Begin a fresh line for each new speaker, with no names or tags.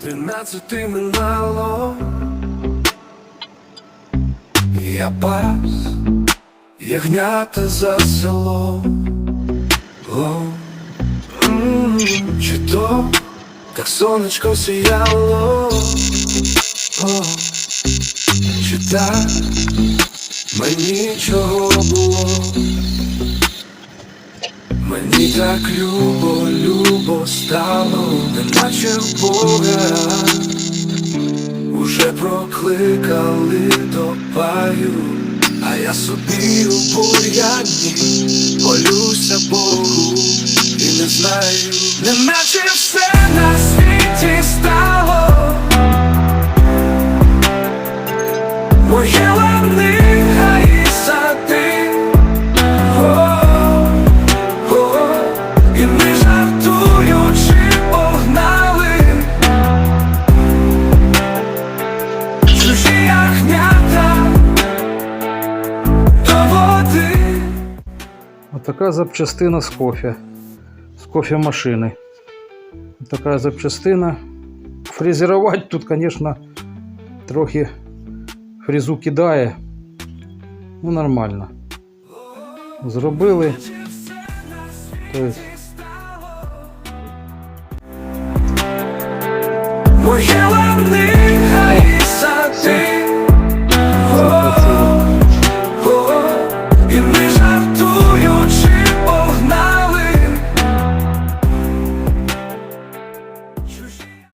Тринадцяти минало, я пас, ягнята за селом. О, м, Чи то так сонечко сіяло, чи так мені чого було? Мені так любо, любо стало, неначе Бога. Уже прокликали до паю, а я собі у бур'яні Молюся Богу. І не знаю, неначе все на світі стало. Моє лани,
Вот такая запчастина с кофе. С кофемашины. Вот такая запчастина. Фрезеровать тут, конечно, трохи фрезу кидає. Ну, нормально. Зробили. Тобто,
і сади